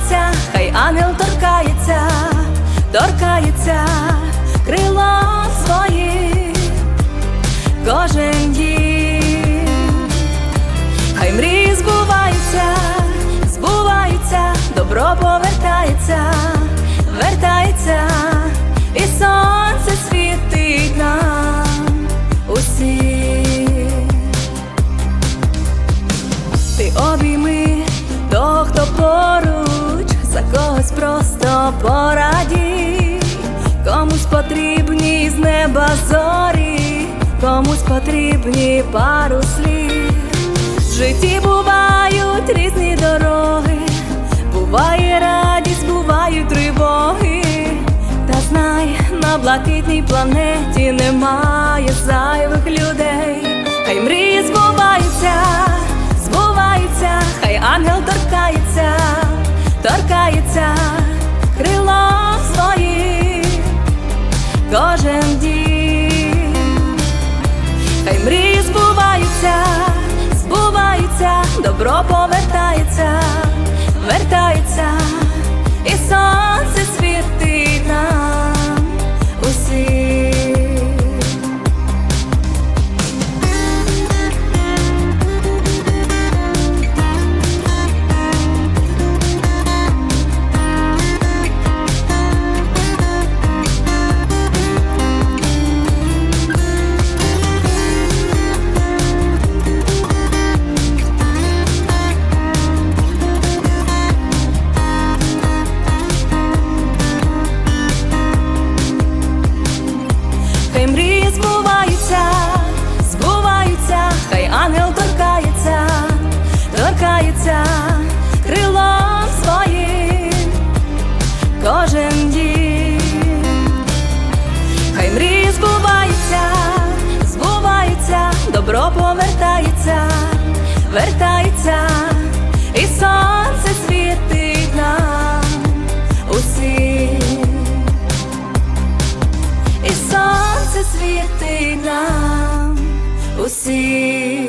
збуваються, хай ангел торкається, торкається крила свої, кожен дім. Хай мрії збуваються, збуваються, добро повертається, за просто порадій, комусь потрібні з неба зорі, комусь потрібні пару слів. В житті бувають різні дороги, буває радість, бувають тривоги. Та знай, на блакитній планеті немає зайвих людей. Хай мрії збуваються, добро повертається, торкається крилом своїм кожен дім. Хай мрії збуваються, збуваються, добро повертається, вертається, і сонце світить нам усім. І сонце світить нам усім.